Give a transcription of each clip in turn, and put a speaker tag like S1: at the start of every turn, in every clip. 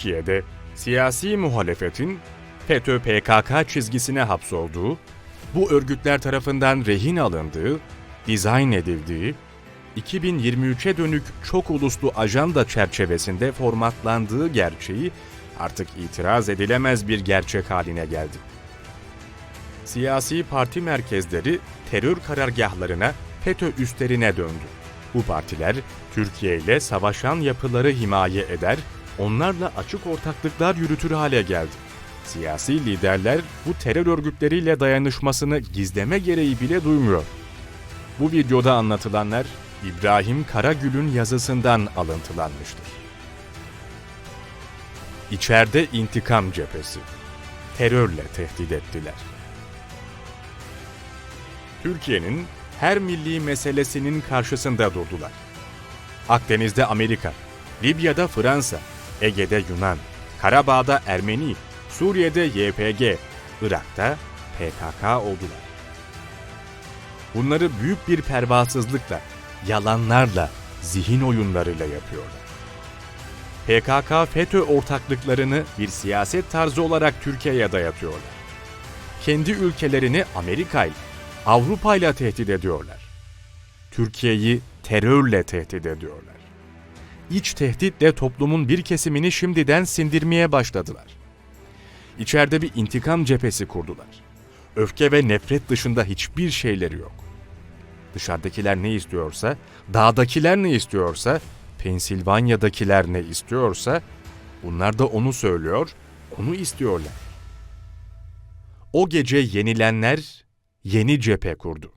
S1: Türkiye'de siyasi muhalefetin FETÖ-PKK çizgisine hapsolduğu, bu örgütler tarafından rehin alındığı, dizayn edildiği, 2023'e dönük çok uluslu ajanda çerçevesinde formatlandığı gerçeği artık itiraz edilemez bir gerçek haline geldi. Siyasi parti merkezleri terör karargahlarına, FETÖ üstlerine döndü. Bu partiler Türkiye ile savaşan yapıları himaye eder, onlarla açık ortaklıklar yürütür hale geldi. Siyasi liderler bu terör örgütleriyle dayanışmasını gizleme gereği bile duymuyor. Bu videoda anlatılanlar İbrahim Karagül'ün yazısından alıntılanmıştır. İçeride intikam cephesi. Terörle tehdit ettiler. Türkiye'nin her milli meselesinin karşısında durdular. Akdeniz'de Amerika, Libya'da Fransa, Ege'de Yunan, Karabağ'da Ermeni, Suriye'de YPG, Irak'ta PKK oldular. Bunları büyük bir pervasızlıkla, yalanlarla, zihin oyunlarıyla yapıyorlar. PKK FETÖ ortaklıklarını bir siyaset tarzı olarak Türkiye'ye dayatıyorlar. Kendi ülkelerini Amerika ile, Avrupa ile tehdit ediyorlar. Türkiye'yi terörle tehdit ediyorlar. İç tehditle toplumun bir kesimini şimdiden sindirmeye başladılar. İçeride bir intikam cephesi kurdular. Öfke ve nefret dışında hiçbir şeyleri yok. Dışarıdakiler ne istiyorsa, dağdakiler ne istiyorsa, Pensilvanya'dakiler ne istiyorsa, bunlar da onu söylüyor, onu istiyorlar. O gece yenilenler yeni cephe kurdu.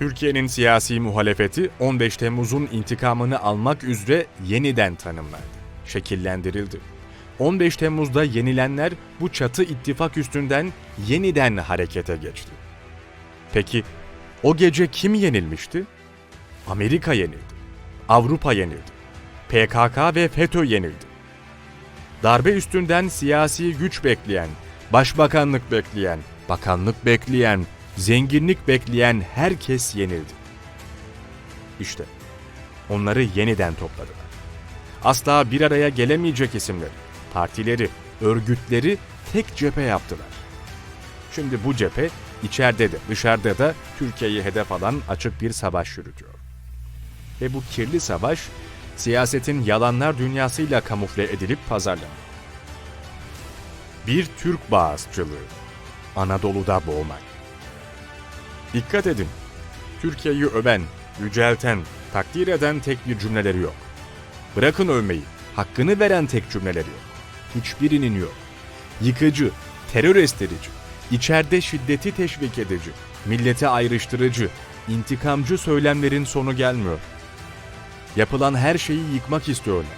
S1: Türkiye'nin siyasi muhalefeti 15 Temmuz'un intikamını almak üzere yeniden tanımlandı, şekillendirildi. 15 Temmuz'da yenilenler bu çatı ittifak üstünden yeniden harekete geçti. Peki o gece kim yenilmişti? Amerika yenildi. Avrupa yenildi. PKK ve FETÖ yenildi. Darbe üstünden siyasi güç bekleyen, başbakanlık bekleyen, bakanlık bekleyen, zenginlik bekleyen herkes yenildi. İşte onları yeniden topladılar. Asla bir araya gelemeyecek isimleri, partileri, örgütleri tek cephe yaptılar. Şimdi bu cephe içeride de dışarıda da Türkiye'yi hedef alan açık bir savaş yürütüyor. Ve bu kirli savaş siyasetin yalanlar dünyasıyla kamufle edilip pazarlanıyor. Bir Türk bağızcılığı, Anadolu'da boğmak. Dikkat edin, Türkiye'yi öven, yücelten, takdir eden tek bir cümleleri yok. Bırakın övmeyi, hakkını veren tek cümleleri yok. Hiçbirinin yok. Yıkıcı, terör estirici, içeride şiddeti teşvik edici, milleti ayrıştırıcı, intikamcı söylemlerin sonu gelmiyor. Yapılan her şeyi yıkmak istiyorlar.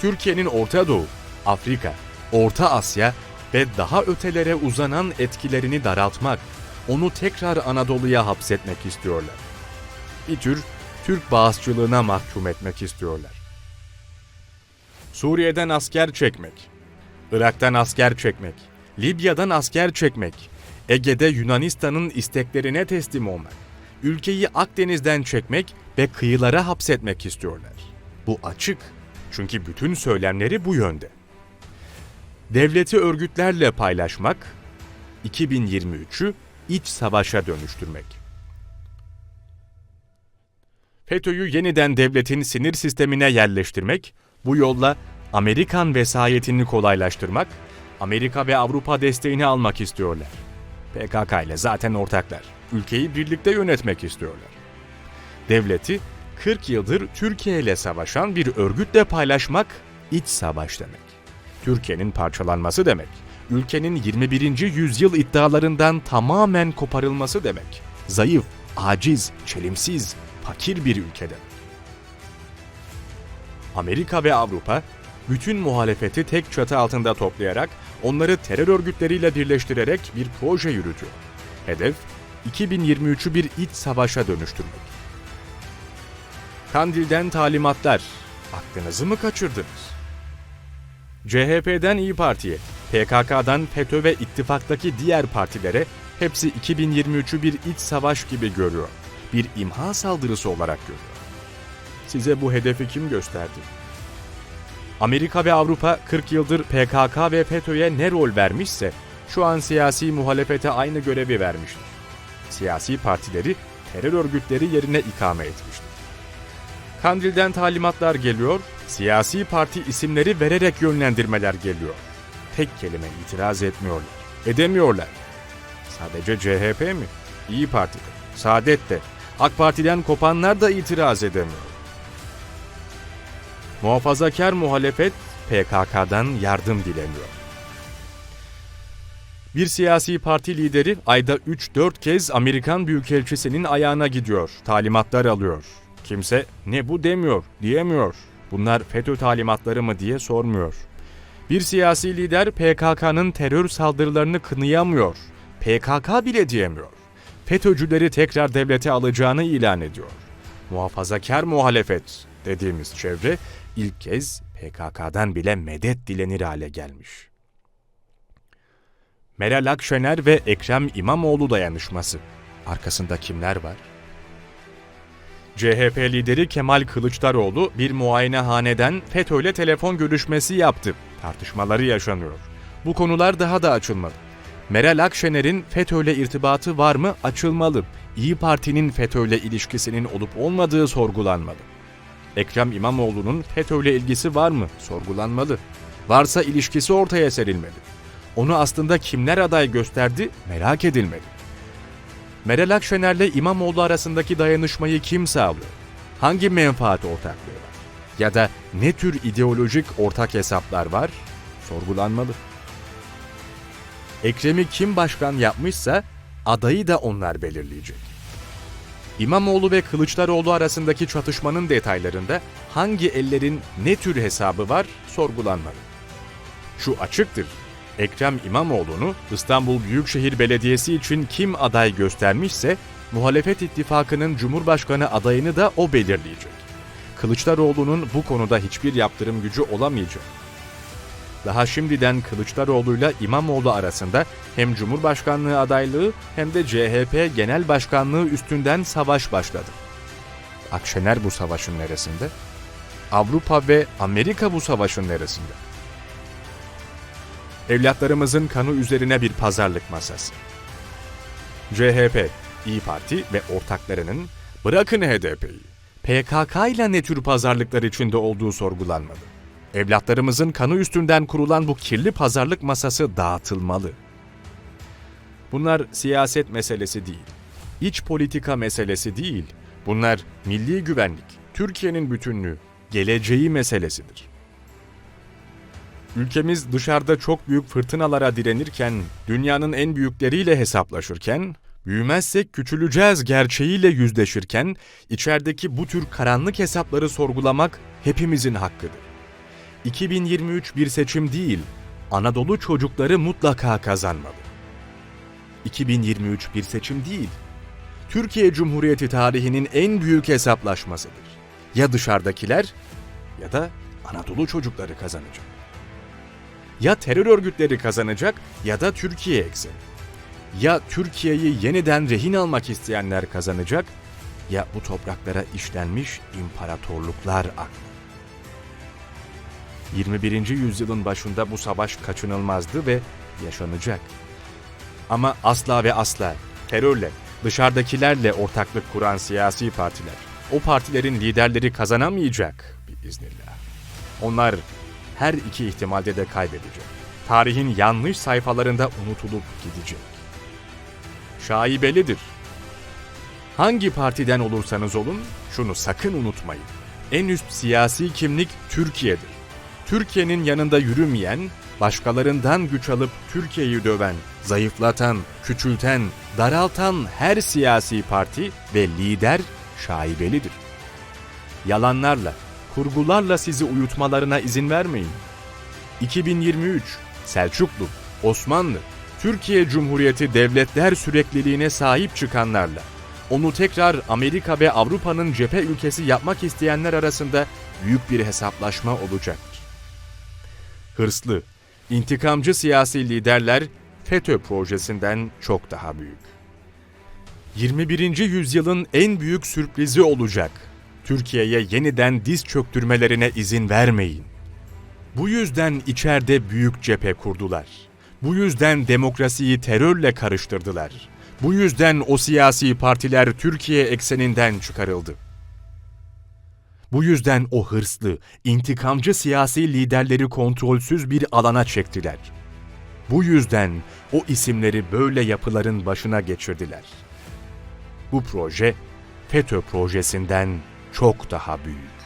S1: Türkiye'nin Orta Doğu, Afrika, Orta Asya ve daha ötelere uzanan etkilerini daraltmak, onu tekrar Anadolu'ya hapsetmek istiyorlar. Bir tür Türk bağızçılığına mahkum etmek istiyorlar. Suriye'den asker çekmek, Irak'tan asker çekmek, Libya'dan asker çekmek, Ege'de Yunanistan'ın isteklerine teslim olmak, ülkeyi Akdeniz'den çekmek ve kıyılara hapsetmek istiyorlar. Bu açık. Çünkü bütün söylemleri bu yönde. Devleti örgütlerle paylaşmak, 2023'ü iç savaşa dönüştürmek. FETÖ'yü yeniden devletin sinir sistemine yerleştirmek, bu yolla Amerikan vesayetini kolaylaştırmak, Amerika ve Avrupa desteğini almak istiyorlar. PKK ile zaten ortaklar. Ülkeyi birlikte yönetmek istiyorlar. Devleti 40 yıldır Türkiye ile savaşan bir örgütle paylaşmak iç savaş demek. Türkiye'nin parçalanması demek. Ülkenin 21. yüzyıl iddialarından tamamen koparılması demek. Zayıf, aciz, çelimsiz, fakir bir ülke demek. Amerika ve Avrupa bütün muhalefeti tek çatı altında toplayarak onları terör örgütleriyle birleştirerek bir proje yürütüyor. Hedef 2023'ü bir iç savaşa dönüştürmek. Kandil'den talimatlar. Aklınızı mı kaçırdınız? CHP'den İyi Parti'ye, PKK'dan FETÖ ve ittifaktaki diğer partilere hepsi 2023'ü bir iç savaş gibi görüyor. Bir imha saldırısı olarak görüyor. Size bu hedefi kim gösterdi? Amerika ve Avrupa 40 yıldır PKK ve FETÖ'ye ne rol vermişse şu an siyasi muhalefete aynı görevi vermiştir. Siyasi partileri terör örgütleri yerine ikame etmiştir. Kandil'den talimatlar geliyor, siyasi parti isimleri vererek yönlendirmeler geliyor. Tek kelime itiraz etmiyorlar. Edemiyorlar. Sadece CHP mi? İyi Parti'de, Saadet de, AK Parti'den kopanlar da itiraz edemiyor. Muhafazakar muhalefet PKK'dan yardım dileniyor. Bir siyasi parti lideri ayda 3-4 kez Amerikan Büyükelçisi'nin ayağına gidiyor, talimatlar alıyor. Kimse ne bu demiyor, diyemiyor. Bunlar FETÖ talimatları mı diye sormuyor. Bir siyasi lider PKK'nın terör saldırılarını kınıyamıyor. PKK bile diyemiyor. FETÖ'cüleri tekrar devlete alacağını ilan ediyor. Muhafazakar muhalefet dediğimiz çevre ilk kez PKK'dan bile medet dilenir hale gelmiş. Meral Akşener ve Ekrem İmamoğlu dayanışması. Arkasında kimler var? CHP lideri Kemal Kılıçdaroğlu bir muayenehaneden FETÖ'yle telefon görüşmesi yaptı. Tartışmaları yaşanıyor. Bu konular daha da açılmalı. Meral Akşener'in FETÖ'yle irtibatı var mı? Açılmalı. İyi Parti'nin FETÖ'yle ilişkisinin olup olmadığı sorgulanmalı. Ekrem İmamoğlu'nun FETÖ'yle ilgisi var mı? Sorgulanmalı. Varsa ilişkisi ortaya serilmeli. Onu aslında kimler aday gösterdi merak edilmeli. Meral Akşener'le İmamoğlu arasındaki dayanışmayı kim sağlıyor? Hangi menfaat ortaklığı var? Ya da ne tür ideolojik ortak hesaplar var? Sorgulanmalı. Ekrem'i kim başkan yapmışsa adayı da onlar belirleyecek. İmamoğlu ve Kılıçdaroğlu arasındaki çatışmanın detaylarında hangi ellerin ne tür hesabı var sorgulanmalı. Şu açıktır. Ekrem İmamoğlu'nu İstanbul Büyükşehir Belediyesi için kim aday göstermişse muhalefet ittifakının Cumhurbaşkanı adayını da o belirleyecek. Kılıçdaroğlu'nun bu konuda hiçbir yaptırım gücü olamayacak. Daha şimdiden Kılıçdaroğlu'yla İmamoğlu arasında hem Cumhurbaşkanlığı adaylığı hem de CHP Genel Başkanlığı üstünden savaş başladı. Akşener bu savaşın neresinde? Avrupa ve Amerika bu savaşın neresinde? Evlatlarımızın kanı üzerine bir pazarlık masası. CHP, İyi Parti ve ortaklarının bırakın HDP'yi, PKK ile ne tür pazarlıklar içinde olduğu sorgulanmalı. Evlatlarımızın kanı üstünden kurulan bu kirli pazarlık masası dağıtılmalı. Bunlar siyaset meselesi değil, iç politika meselesi değil. Bunlar milli güvenlik, Türkiye'nin bütünlüğü, geleceği meselesidir. Ülkemiz dışarıda çok büyük fırtınalara direnirken, dünyanın en büyükleriyle hesaplaşırken, büyümezsek küçüleceğiz gerçeğiyle yüzleşirken, içerideki bu tür karanlık hesapları sorgulamak hepimizin hakkıdır. 2023 bir seçim değil, Anadolu çocukları mutlaka kazanmalı. 2023 bir seçim değil, Türkiye Cumhuriyeti tarihinin en büyük hesaplaşmasıdır. Ya dışarıdakiler ya da Anadolu çocukları kazanacak. Ya terör örgütleri kazanacak ya da Türkiye ekseni. Ya Türkiye'yi yeniden rehin almak isteyenler kazanacak ya bu topraklara işlenmiş imparatorluklar aklı. 21. yüzyılın başında bu savaş kaçınılmazdı ve yaşanacak. Ama asla ve asla terörle, dışarıdakilerle ortaklık kuran siyasi partiler, o partilerin liderleri kazanamayacak biiznillah. Onlar her iki ihtimalde de kaybedecek. Tarihin yanlış sayfalarında unutulup gidecek. Şaibelidir. Hangi partiden olursanız olun şunu sakın unutmayın. En üst siyasi kimlik Türkiye'dir. Türkiye'nin yanında yürümeyen, başkalarından güç alıp Türkiye'yi döven, zayıflatan, küçülten, daraltan her siyasi parti ve lider şaibelidir. Yalanlarla, kurgularla sizi uyutmalarına izin vermeyin. 2023 Selçuklu, Osmanlı, Türkiye Cumhuriyeti devletler sürekliliğine sahip çıkanlarla, onu tekrar Amerika ve Avrupa'nın cephe ülkesi yapmak isteyenler arasında büyük bir hesaplaşma olacaktır. Hırslı, intikamcı siyasi liderler FETÖ projesinden çok daha büyük. 21. yüzyılın en büyük sürprizi olacak. Türkiye'ye yeniden diz çöktürmelerine izin vermeyin. Bu yüzden içeride büyük cephe kurdular. Bu yüzden demokrasiyi terörle karıştırdılar. Bu yüzden o siyasi partiler Türkiye ekseninden çıkarıldı. Bu yüzden o hırslı, intikamcı siyasi liderleri kontrolsüz bir alana çektiler. Bu yüzden o isimleri böyle yapıların başına geçirdiler. Bu proje FETÖ projesinden çok daha büyük.